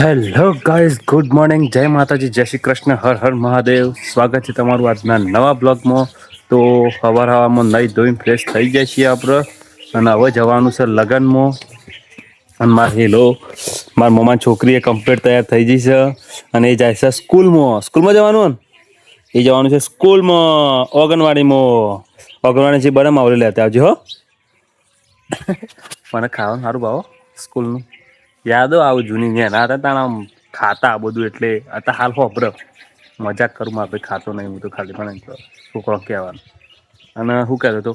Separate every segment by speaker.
Speaker 1: Hello guys good morning જય માતાજી. જય શ્રી કૃષ્ણ. હર હર મહાદેવ. સ્વાગત છે તમારું આજના નવા બ્લોગમાં. તો હવાર હવામાં નહીં ધોઈને ફ્રેશ થઈ જાય છીએ આપણે. અને હવે જવાનું છે લગ્નમાં. અને મારે હેલો મારા મમ્માની છોકરીએ કમ્પ્લીટ તૈયાર થઈ જઈ છે. અને એ જાય છે સ્કૂલમાં. સ્કૂલમાં જવાનું એ જવાનું છે સ્કૂલમાં, ઓગણવાડીમાં. ઓગણવાડી જે બરાબર આવડે લેતા આવજો હો. મને ખાવાનું સારું ભાવો, સ્કૂલનું. યાદો આવું જૂની જ્ઞાન હતા તાણ આમ ખાતા બધું એટલે અત્યારે હાલ હોપર મજાક કરું, મારે ખાતો નહીં, હું તો ખાલી પણ છોકરો કહેવાનું. અને શું કહેતો હતો,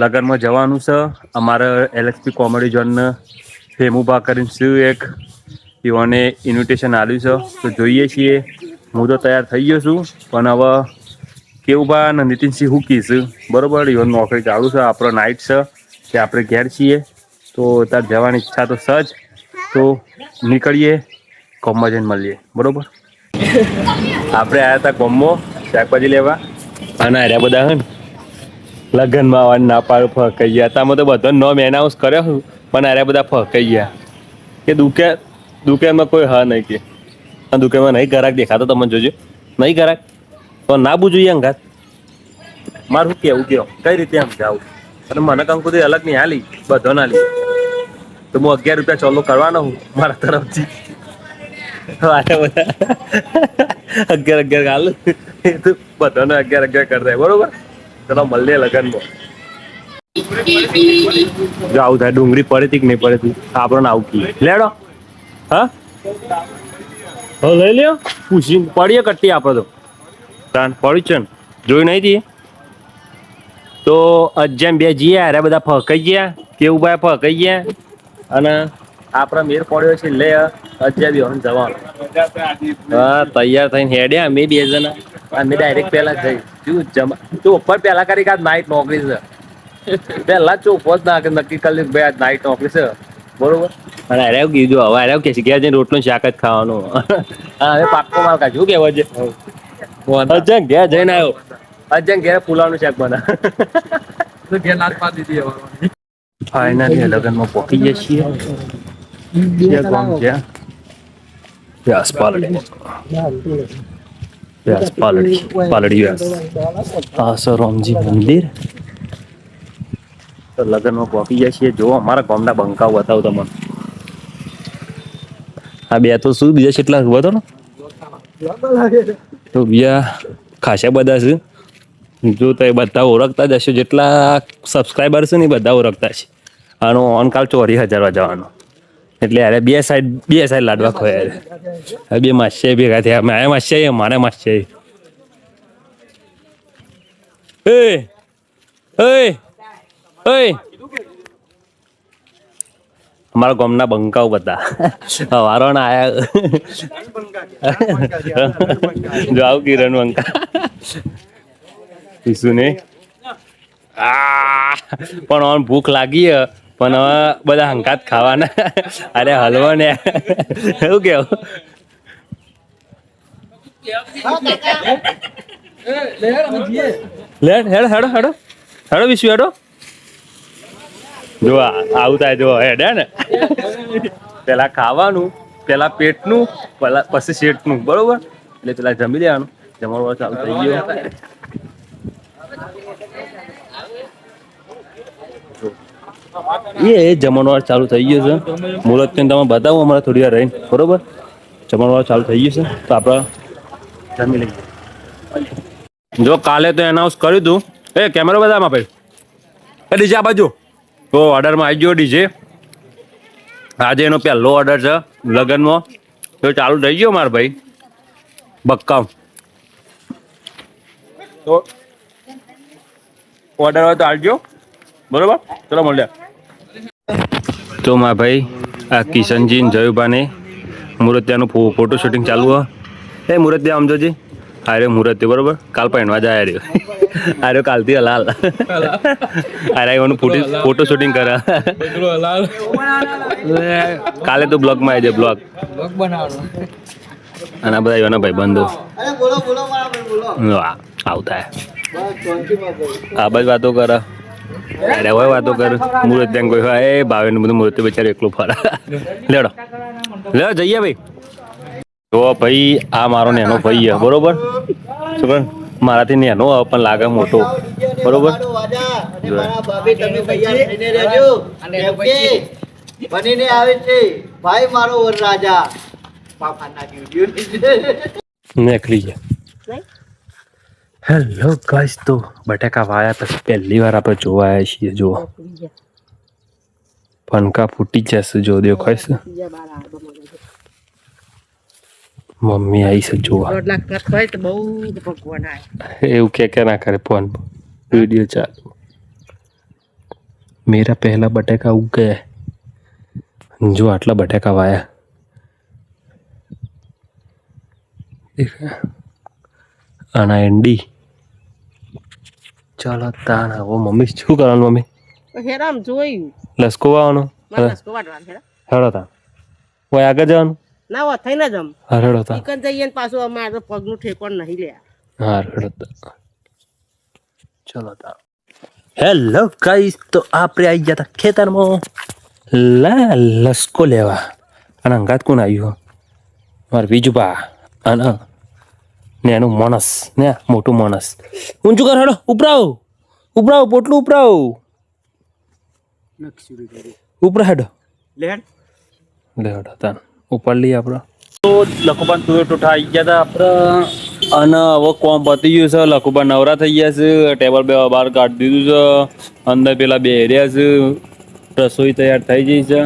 Speaker 1: લગ્નમાં જવાનું છે. અમારે એલએક્સપી કોમેડી ઝોનને ફેમુભા કરીને શું એક એઓને ઇન્વિટેશન આપ્યું છે. તો જોઈએ છીએ. હું તો તૈયાર થઈ ગયો છું. પણ હવે કેવું બા અને નીતિનસિંહ હું કહીશ બરોબર ઇવન નોકરી ચાલુ છે. આપણો નાઇટ છે. કે આપણે ઘેર છીએ. તો તાર જવાની ઈચ્છા તો સજ તો નીકળીએ કોમમાં જઈને મળીએ. બરોબર? આપણે આવ્યા હતા કોમમાં શાકભાજી લેવા. અને આર્યા બધા હે લગ્નમાં આવવાની ના પાડું ફકાઈ ગયા. તામાં તો બધો નોમ એનાઉન્સ કર્યો હું પણ આર્યા બધા ફકાઈ ગયા. કે દુકે દુકાનમાં કોઈ હા નહીં કે. દુકાનમાં નહીં ઘરાક દેખાતો તમને જોજો. નહીં ઘરાક. તો ના બુ જોઈએ અંગાત. મારું કેવું કયો? કઈ રીતે આમ જાવું અને મને કંકુથી અલગ નહીં હાલી, બધો ના લી તો હું અગિયાર રૂપિયા ચોલો કરવાનો હું મારા તરફથી. અગિયાર અગિયાર હાલ એ તો બધાને અગિયાર અગિયાર કરી દે, બરોબર? ચલો, મળીએ લગ્નમાં. જો આવું થાય, ડુંગળી પડે હતી કે નહીં પડે હતી? આપણને આવું કી લેડો. હા? હવે લઈ લ્યો. પૂછી પડીએ કટ્ટી આપણે તો. તાન પડી છે ને. જોઈ નહીં હતી તો અજ્જામ બે જઈએ અરે બધા ફકાઈ ગયા, કેવું ભાઈ ફકાઈ ગયા? અને આપણા મેર પડ્યો છે લે અજ્જા બી હવે જવાનું. હા તૈયાર થઈને હેડ્યા. અમે બે જણા. અમે ડાયરેક્ટ પહેલા જઈ. તું જમા તું ઉપર પહેલા કરી કે આજ નાઈટ નોકરી છે? પહેલા જ ચોખ્ખો જ ના નક્કી કરી ભાઈ આજ નાઈટ નોકરી છે. બરોબર? અને અરે કીધું હવે અરે કે ઘેર જઈને રોટલું શાક જ ખાવાનું. હા હવે પાક્કો માલ કાઢ્યું કેવા છે? અજંગ ઘેર જઈને આવ્યો. અજંગ ઘેર પુલાવનું શાક બના
Speaker 2: તો ઘેર લાત પાડી દીધી હવે.
Speaker 1: ફાઇનલી લગ્નમાં પહોંચી જઈએ છીએ. ક્યાં ગામ છે. વ્યાસ પાલડી વ્યાસ પાલડી પાલડી વ્યાસ. આ છે મંદિર. તો લગ્નમાં પહોંચી જાય છીએ. જો અમારા ગામના બંકાઓ બતાવો તમને. આ બે તો શું, બીજા કેટલા ઊભા તો ને તો બીજા ખાસા બધા છે. જો તો એ બધા ઓળખતા જ હશે. જેટલા સબસ્ક્રાઈબર છે ને એ બધા ઓળખતા છે આનો ઓન કાલ ચોરી હજાર જવાનો. એટલે અરે બે સાઈડ બે સાઈડ લાડવા ખોયા બે માસ્યા ભેગા થયા. મારે માસ્યા મારે માસ્યા એ એ એ. અમારા ગામના બંકાઓ બધા. વારોણ આયા. જો આવ કિરણ બંકા. ઈસુને. આ, પણ ઓન ભૂખ લાગી પણ હવે બધા હંકાત ખાવાના. અરે હલવો ને. એવું કેવું? લેડ હેડો હેડો હેડો હેડો. વિશ્વ આવું થાય જો હેડે પેલા ખાવાનું, પેલા પેટનું, પેલા પછી શેઠનું, બરોબર? એટલે પેલા જમી લેવાનું. જમવાનું ચાલુ થઈ ગયો. એ જમણવાર ચાલુ થઈ ગયું છે. મુહૂર્ત કરીને તમે બતાવો અમારે થોડી વાર રહીને, બરોબર? જમણવાર ચાલુ થઈ ગયું છે. તો આપણે જમી લઈએ. જો કાલે તો એનાઉન્સ કર્યું હતું એ કેમેરો બધામાં ભાઈ. એ ડીજે આ બાજુ. તો ઓર્ડરમાં આવી ગયો ડીજે. આજે એનો પહેલો ઓર્ડર છે લગ્નમાં. તો ચાલુ થઈ ગયો મારા ભાઈ. બક્કા તો ઓર્ડર હોય તો આવજો બરોબર? ચલો મળ્યા તો મા ભાઈ આ કિશનજી ને જયુભાને મુરતિયાનું ફોટો શૂટિંગ ચાલુ હે. એ મુરતિયા આમ જોજી. આરે મુરતી બરોબર? કાલ પહેણવા જાય આર્યો આર્યો કાલથી હલાલ આરે એનું ફોટો ફોટો શૂટિંગ કરે. કાલે તો બ્લોગમાં આવી જાય બ્લોગ.
Speaker 2: બ્લોગ બનાવવાનો
Speaker 1: અને આ બધા એવાના ભાઈ બંધો આવું થાય આ બધી વાતો કરે. અરે હોય વાતો કર મુહૂર્ત ત્યાં કોઈ હોય. એ ભાવે બધું મુહૂર્ત બિચારે એકલું ફરા. લેડો. લેડો જઈએ ભાઈ. તો ભાઈ આ મારો નેનો ભાઈ છે બરોબર? છોકરા મારાથી નેનો પણ લાગે મોટો. બરોબર?
Speaker 3: બનીને આવે છે ભાઈ મારો
Speaker 1: નીકળી ગયા. હેલો ગાઈસ તો બટાકા વાયા પછી પહેલી વાર આપણે જોવા આવ્યા છીએ જો પંકા ફૂટી જશે જો દેખાય છે? મમ્મી આવી છે જોવા એવું કે કે ના કરે ફોન વીડિયો ચાલુ. મેરા પહેલા બટાકા ઉગ ગયા. જો આટલા બટાકા વાયા. દેખાય? આના એન્ડી ચાલો તાણ હવે મમ્મી શું કરવાનું મમ્મી?
Speaker 4: હેરામ જોયું.
Speaker 1: લસકો વાવવાનો?
Speaker 4: લસકો વાટવાનો હેરા.
Speaker 1: હેડો તાણ કોઈ આગળ જવાનું?
Speaker 4: ના વા થઈ ના
Speaker 1: જમ હેડો તાણ
Speaker 4: ચિકન જઈએ ને પાછું અમારે પગનું ઠેકોણ નહીં લે
Speaker 1: હા હેડો ચલો તાણ હેલો ગાઈસ તો આપણે આવી ગયા હતા ખેતરમાં. લા લસકો લેવા. અને અંગાત કોણ આવ્યું? મારે બીજુબા અને ને એનું માણસ ને મોટું માણસ. ઊંચું કર હેડો ઉપરાવ ઉપરાવ પોટલું ઉપરાવ ઉપરા હેડો.
Speaker 4: લેડ
Speaker 1: લે હેડો તાન. ઉપર લઈએ આપણે તો લખુબાન તુવેર ટોઠા આવી ગયા હતા આપણે અને હવે કોમ પતી ગયું છે લખુબાન નવરા થઈ ગયા છે ટેબલ બે બહાર કાઢી દીધું છે અંદર પેલા બે એરિયા છે રસોઈ તૈયાર થઈ ગઈ છે.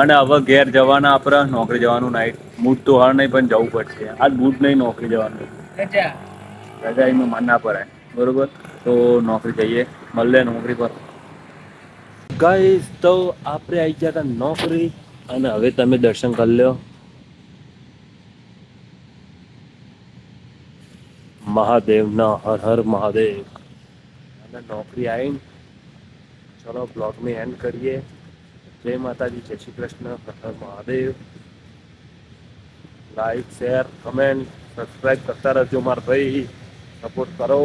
Speaker 1: અને હવે ઘેર જવાના આપણે નોકરી જવાનું નાઈટ મૂડ તો હાર નહીં પણ જવું પડશે. આજ મૂડ નહીં નોકરી જવાનું.
Speaker 2: રજા.
Speaker 1: રજા એમાં મન ના પડાય બરોબર? તો નોકરી જઈએ મળે નોકરી પર. ગાઈસ તો આપણે આવી ગયા હતા નોકરી અને હવે તમે દર્શન કરી લ્યો. મહાદેવના હર હર મહાદેવ. અને નોકરી આવીને ચલો બ્લોગને એન્ડ કરીએ. જય માતાજી જય Shri Krishna Har Har Mahadev. Like share comment subscribe કરતા રહેજો મારા ભાઈ સપોર્ટ કરો